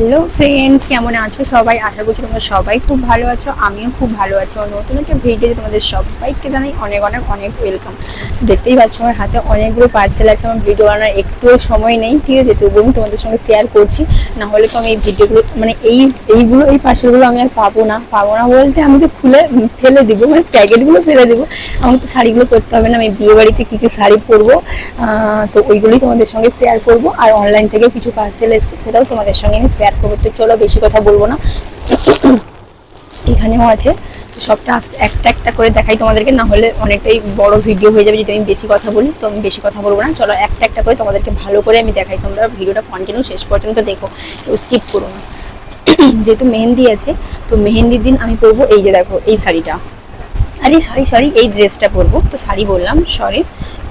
Hello friends কেমন আছো সবাই? আশা করছি তোমরা সবাই খুব ভালো আছো, আমিও খুব ভালো আছি। নতুন একটা ভিডিওতে তোমাদের সবাইকে জানাই অনেক অনেক অনেক ওয়েলকাম দেখতেই পাচ্ছ আমার হাতে অনেকগুলো পার্সেল আছে, আমার ভিডিও বানানোর একটুও সময় নেই, ঠিক আছে? তবুও আমি তোমাদের সঙ্গে শেয়ার করছি। না হলে তো আমি এই ভিডিওগুলো মানে এই, এইগুলো, এই পার্সেলগুলো আমি আর পাবো না। পাবো না বলতে আমি তো খুলে ফেলে দিব মানে প্যাকেটগুলো ফেলে দেবো। আমাকে তো শাড়িগুলো করতে হবে না, আমি বিয়ে বাড়িতে কী কী শাড়ি পরবো তো ওইগুলোই তোমাদের সঙ্গে শেয়ার করব। আর অনলাইন থেকে কিছু পার্সেল এসেছে, সেটাও তোমাদের সঙ্গে আমি শেয়ার করব তো চলো, বেশি কথা বলব না। এখানেও আছে। সবটা একটা একটা করে দেখাই তোমাদেরকে, না হলে অনেকটাই বড় ভিডিও হয়ে যাবে যদি আমি বেশি কথা বলি, তো আমি বেশি কথা বলব না। চলো, একটা একটা করে তোমাদেরকে ভালো করে আমি দেখাই। তোমরা ভিডিওটা কন্টিনিউ শেষ পর্যন্ত দেখো তো স্কিপ করো না। যেহেতু মেহেন্দি আছে, তো মেহেন্দির দিন আমি পরবো এই যে দেখো, এই শাড়িটা। আরে সরি সরি এই ড্রেসটা পরবো। তো শাড়ি বললাম সরি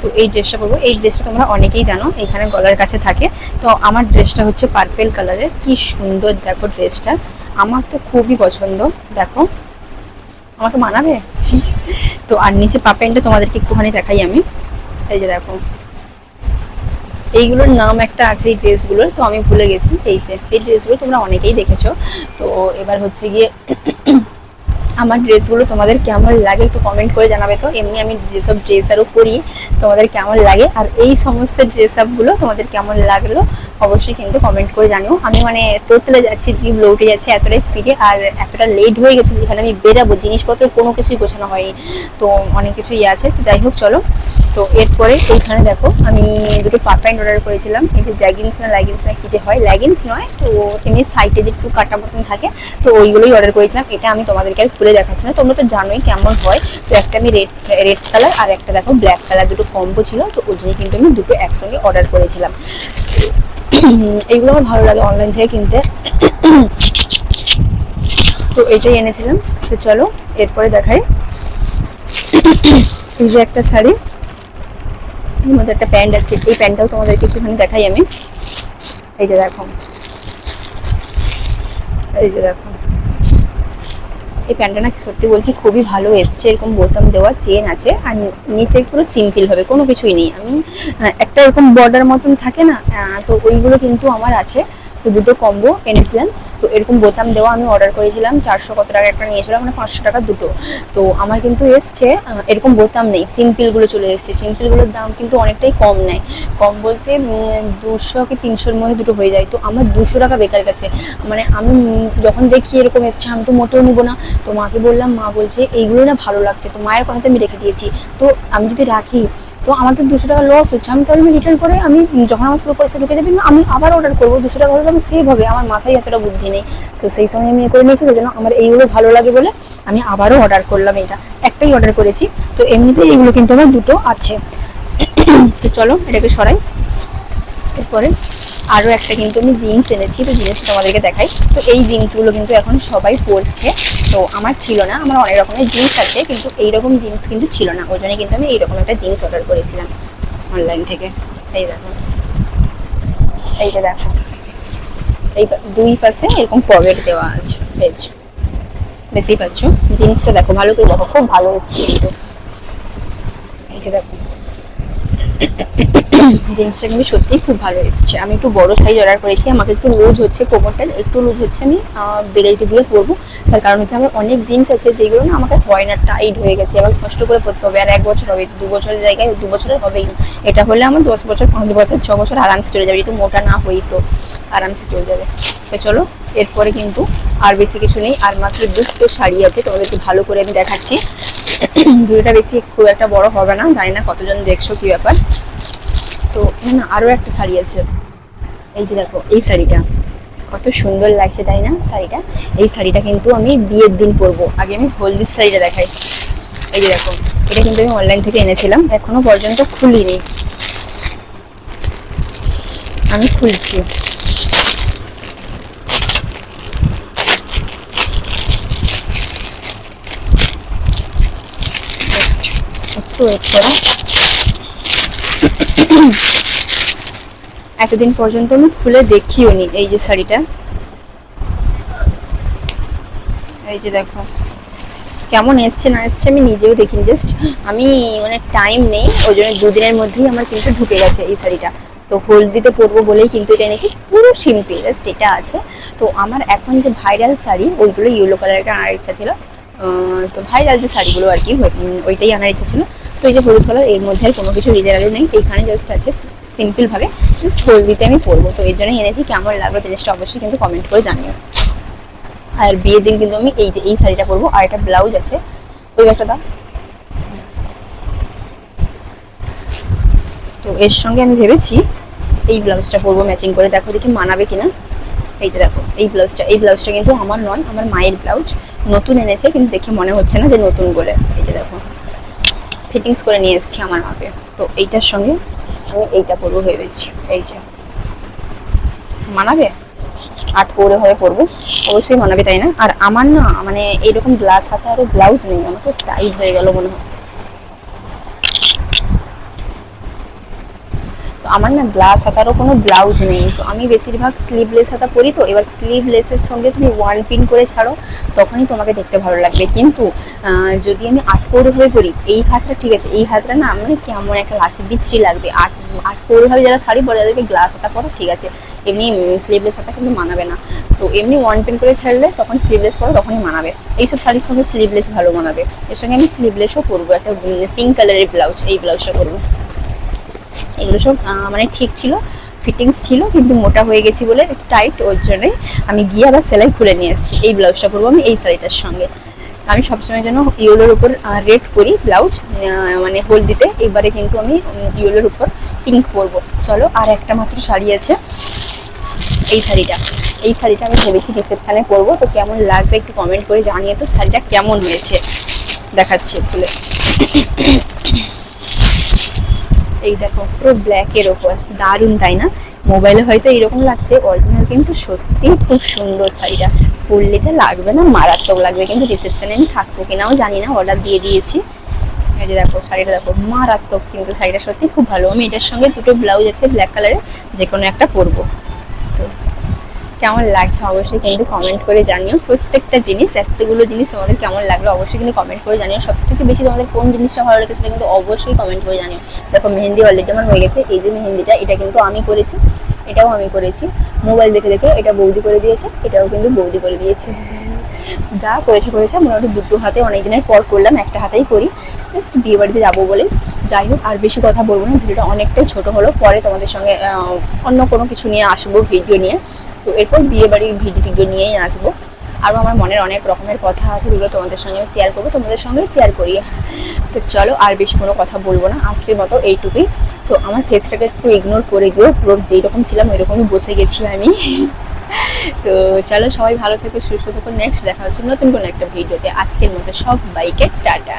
তো এই ড্রেসটা পরবো। এই ড্রেসটা তোমরা অনেকেই জানো, এখানে গলার কাছে থাকে। তো আমার ড্রেসটা হচ্ছে পার্পেল কালারের কি সুন্দর দেখো ড্রেসটা আমার তো খুবই পছন্দ, দেখো। আমাকে মানাবে? তো আর নিচে পাপেনটা তোমাদেরকে একটুখানি দেখাই আমি। এই যে দেখো। এইগুলোর নাম একটা আছে এই ড্রেসগুলোর তো আমি ভুলে গেছি। এই যে, এই ড্রেসগুলো তোমরা অনেকেই দেখেছ। তো এবার হচ্ছে গিয়ে আমার ড্রেসগুলো তোমাদের কেমন লাগে একটু কমেন্ট করে জানাবে তো। এমনি আমি যেসব ড্রেস আরও পরি, তোমাদের কেমন লাগে? আর এই সমস্ত ড্রেস আপগুলো তোমাদের কেমন লাগল? অবশ্যই কিন্তু কমেন্ট করে জানিও। আমি মানে তোতলে যাচ্ছি জিভ লৌটে যাচ্ছে এতটা স্পিডে আর এতটা লেট হয়ে গেছে যেখানে আমি বেরাবো। জিনিসপত্র কোনো কিছুই গোছানো হয়নি। তো অনেক কিছুই আছে। তো যাই হোক, চলো। তো এরপরে এইখানে দেখো, আমি দুটো পা প্যান্ট অর্ডার করেছিলাম। এই যে জ্যাগিন্স না ল্যাগিন্স না কি যে হয় ল্যাগিন্স নয়। তো এমনি সাইডে যে একটু কাটা মতন থাকে, তো ওইগুলোই অর্ডার করেছিলাম। এটা আমি তোমাদেরকে আর খুলে দেখাচ্ছি না। তোমরা তো জানোই কেমন হয়। তো একটা আমি রেড রেড কালার আর একটা দেখো ব্ল্যাক কালার দুটো কম্বো ছিল। তো ওই জন্য কিন্তু আমি দুটো একসঙ্গে অর্ডার করেছিলাম। এইগুলো আমার ভালো লাগে অনলাইন থেকে কিনতে। তো এটাই এনেছিলাম। তো চলো, এরপরে দেখাই। এই যে একটা শাড়ি। এর মধ্যে একটা প্যান্ট আছে। এই প্যান্টটাও তোমাদেরকে একটুখানি দেখাই আমি। এই যে দেখো। এই যে দেখো। এই প্যান্টটা না সত্যি বলছি খুবই ভালো এসছে, এরকম বোতাম দেওয়া চেন আছে, আর নিচে পুরো সিম্পল হবে, কোনো কিছুই নেই। আমি একটা এরকম বর্ডার মতন থাকে না তো ওইগুলো কিন্তু আমার আছে, তো দুটো কম্বো এনেছিলাম। তো এরকম বোতাম দেওয়া আমি অর্ডার করেছিলাম, চারশো কত টাকা একটা নিয়েছিলাম মানে পাঁচশো টাকা দুটো। তো আমার কিন্তু এসছে এরকম বোতাম নেই সিম্পলগুলো চলে এসছে। সিম্পিলগুলোর দাম কিন্তু অনেকটাই কম নেয়। কম বলতে দুশো কি তিনশোর মধ্যে দুটো হয়ে যায়। তো আমার দুশো টাকা বেকার গেছে মানে আমি যখন দেখি এরকম এসছে, আমি তো মোটেও নিবো না। তো মাকে বললাম, মা বলছে এইগুলো না ভালো লাগছে। তো মায়ের কথাতে আমি রেখে দিয়েছি। তো আমি যদি রাখি তো আমাদের দুশো টাকা লস হচ্ছে। আমি তাহলে আমি রিটার্ন করে আমি যখন আমার পুরো পয়সা ঢুকে যাবে না, আমি আবার অর্ডার করব। দুশো টাকা হলে আমি সেভ হবে। আমার মাথায় এতটা বুদ্ধি নেই। তো সেই সময় আমি এ করে নিয়েছি যেন আমার এইগুলো ভালো লাগে বলে আমি আবারও অর্ডার করলাম এটা। একটাই অর্ডার করেছি। তো এমনিতেই এইগুলো কিন্তু আমার দুটো আছে। তো চলো এটাকে সরাই। এরপরে আরও একটা কিন্তু আমি জিন্স এনেছি, তো জিন্সটা তোমাদেরকে দেখাই। তো এই জিন্সগুলো কিন্তু এখন সবাই পরছে। তো আমার ছিল না, আমার অনেক রকমের জিন্স আছে, কিন্তু এইরকম জিন্স কিন্তু ছিল না। ওই জন্য কিন্তু আমি এইরকম একটা জিন্স অর্ডার করেছিলাম অনলাইন থেকে। এই দেখো। এইটা দেখো। এই দুই পাশে এরকম পকেট দেওয়া আছে পেজ দেখতেই পাচ্ছ? জিন্সটা দেখো, ভালো করে দেখো, খুব ভালো কিন্তু এই যে দেখো। জিন্সটা কিন্তু সত্যিই খুব ভালো এসেছে। আমি একটু বড় সাইজ অর্ডার করেছি। আমাকে একটু লুজ হচ্ছে কোমরটা একটু লুজ হচ্ছে আমি বেলাইটি দিয়ে পরবো। তার কারণ হচ্ছে আমার অনেক জিন্স আছে যেগুলো না আমাকে হয় না টাইট হয়ে গেছে। আবার কষ্ট করে পরতে হবে। আর এক বছর হবে, দু বছরের জায়গায় দু বছরের হবেই না। এটা হলে আমার দশ বছর, পাঁচ বছর, ছ বছর আরামসে চলে যাবে। যেহেতু মোটা না হই তো আরামসে চলে যাবে। তো চলো, এরপরে কিন্তু আর বেশি কিছু নেই। আর মাত্র দুটো শাড়ি আছে, তোমাদেরকে ভালো করে আমি দেখাচ্ছি। ভিডিওটা বেশি খুব একটা বড় হবে না। জানি না কতজন দেখছ কি ব্যাপার। তো না আরও একটা শাড়ি আছে। এই যে দেখো, এই শাড়িটা। কত সুন্দর লাগছে, তাই না শাড়িটা? এই শাড়িটা কিন্তু আমি বিয়ের দিন পরবো। আগে আমি হলদির শাড়িটা দেখাই। এই যে দেখো, এটা কিন্তু আমি অনলাইন থেকে এনেছিলাম, এখনও পর্যন্ত খুলিনি। আমি খুলছি। একটু ওয়েট এতদিন পর্যন্ত আমি খুলে দেখিও নি এই যে শাড়িটা। এই যে দেখো, কেমন এসছে না এসছে আমি নিজেও দেখিনি জাস্ট আমি মানে টাইম নেই, ওই জন্য দুদিনের মধ্যেই আমার কিন্তু ঢুকে গেছে এই শাড়িটা। তো হলদিতে পরবো বলেই কিন্তু এটা এনেছি, পুরো সিম্পল জাস্ট এটা আছে। তো আমার এখন যে ভাইরাল শাড়ি, ওইগুলো ইয়েলো কালারের আনার ইচ্ছা ছিল। তো ভাইরাল যে শাড়িগুলো আর কি ওইটাই আনার ইচ্ছা ছিল। তো এই যে হলুদ কালারের মধ্যে আর কোনো কিছু রিজার্ভ নেই। এইখানে জাস্ট আছে সিম্পল ভাবে জাস্ট হলদিতে আমি পরবো তো এই জন্যই এনেছি, কেমন লাগল জিনিসটা অবশ্যই কিন্তু কমেন্ট করে জানিও। আর বিয়ের দিন কিন্তু আমি এই যে এই শাড়িটা পরবো, আর একটা ব্লাউজ আছে। ওই একটা দাও। তো এর সঙ্গে আমি ভেবেছি এই ব্লাউজটা পরবো ম্যাচিং করে। দেখো দেখি মানাবে কিনা। এই যে দেখো, এই ব্লাউজটা এই ব্লাউজটা কিন্তু আমার নয়, আমার মায়ের ব্লাউজ নতুন এনেছে, কিন্তু দেখে মনে হচ্ছে না যে নতুন বলে। এই যে দেখো। ফিটিংস করে নিয়ে এসেছি আমার মাপে। তো এইটার সঙ্গে আমি এইটা পরবো ভেবেছি এই যে। মানাবে? আট পরে হয়ে পরবো। অবশ্যই মানাবে, তাই না? আর আমার না মানে এরকম গ্লাস হাতে আরও ব্লাউজ নেই, আমার তো টাইট হয়ে গেল মনে হয়। তো আমার না গ্লাস হাতারও কোনো ব্লাউজ নেই। তো আমি বেশিরভাগ স্লিভলেস হাতা পরি তো। এবার স্লিভলেসের সঙ্গে তুমি ওয়ান পিন করে ছাড়ো, তখনই তোমাকে দেখতে ভালো লাগবে। কিন্তু যদি আমি আট পৌরে হয়ে পরি এই হাতটা ঠিক আছে, এই হাতটা না মানে কেমন একটা লাগছে বিচ্ছি লাগবে। আট আট পৌরে ভাবে যারা শাড়ি পরে তাদেরকে গ্লাস হাতা পরো, ঠিক আছে। এমনি স্লিভলেস হাতা কিন্তু মানাবে না। তো এমনি ওয়ান পিন করে ছাড়লে তখন স্লিভলেস পরো তখনই মানাবে। এইসব শাড়ির সঙ্গে স্লিভলেস ভালো মানাবে। এর সঙ্গে আমি স্লিভলেসও পরবো, একটা পিঙ্ক কালারের ব্লাউজ এই ব্লাউজটা পরবো। এগুলো সব মানে ঠিক ছিল ফিটিংস ছিল, কিন্তু মোটা হয়ে গেছি বলে টাইট ওর জন্যই আমি গিয়ে আবার সেলাই খুলে নিয়ে এসেছি। এই ব্লাউজটা পরবো আমি এই শাড়িটার সঙ্গে। আমি সবসময় যেন ইয়েলোর উপর রেড করি ব্লাউজ মানে হলদিতে। এবারে কিন্তু আমি ইয়েলোর উপর পিঙ্ক পরবো। চলো, আর একটা মাত্র শাড়ি আছে। এই শাড়িটা। এই শাড়িটা আমি ভেবেছি রিসেপশানে পরবো। তো কেমন লাগবে একটু কমেন্ট করে জানিয়ে তো, শাড়িটা কেমন হয়েছে? দেখাচ্ছি খুলে। এই দেখো, পুরো ব্ল্যাকের ওপর দারুণ, তাই না? মোবাইলে হয়তো এরকম লাগছে অরিজিনাল কিন্তু সত্যি খুব সুন্দর শাড়িটা। যা লাগবে না, মারাত্মক লাগবে। কিন্তু রিসেপশনে আমি থাকব কিনাও জানি না অর্ডার দিয়ে দিয়েছি। এই যে দেখো, শাড়িটা দেখো, মারাত্মক কিন্তু শাড়িটা সত্যি খুব ভালো। আমি এটার সঙ্গে দুটো ব্লাউজ আছে ব্ল্যাক কালারের যে কোনো একটা পরবো। তো কেমন লাগছে অবশ্যই কিন্তু কমেন্ট করে জানিও। প্রত্যেকটা জিনিস, এতগুলো জিনিস তোমাদের কেমন লাগল অবশ্যই কিন্তু কমেন্ট করে জানিও। সব থেকে বেশি তোমাদের কোন জিনিসটা ভালো লেগেছে সেটা কিন্তু অবশ্যই কমেন্ট করে জানিও। দেখো, মেহেন্দি অলরেডি আমার হয়ে গেছে। এই যে মেহেন্দিটা, এটা কিন্তু আমি করেছি। এটাও আমি করেছি। মোবাইল দেখে দেখে এটা বৌদি করে দিয়েছে, এটাও কিন্তু বৌদি করে দিয়েছে। যা করেছে করেছে মোটামুটি দুটো হাতে অনেক দিনের পর করলাম, একটা হাতেই করি। জাস্ট বিয়ে বাড়িতে যাব বলে। যাই হোক, আর বেশি কথা বলব না, ভিডিওটা অনেকটাই ছোট হলো। পরে তোমাদের সঙ্গে অন্য কোনো কিছু নিয়ে আসব, ভিডিও নিয়ে। তো এরপর বিয়ে বাড়ির ভিডিও নিয়েই আসব। আরও আমার মনের অনেক রকমের কথা আছে, যেগুলো তোমাদের সঙ্গে শেয়ার করব। তোমাদের সঙ্গেই শেয়ার করি। তো চলো, আর বেশি কোনো কথা বলব না। আজকের মতো এইটুকুই। তো আমার ফেসটাকে একটু ইগনোর করে দিও, পুরো যেই রকম ছিলাম ওই রকমই বসে গেছি আমি। তো চলো সবাই ভালো থেকো, সুস্থ থেকো। নেক্সট দেখা হচ্ছে নতুন কোনো একটা ভিডিওতে আজকের মতো সব বাইকে, টাটা।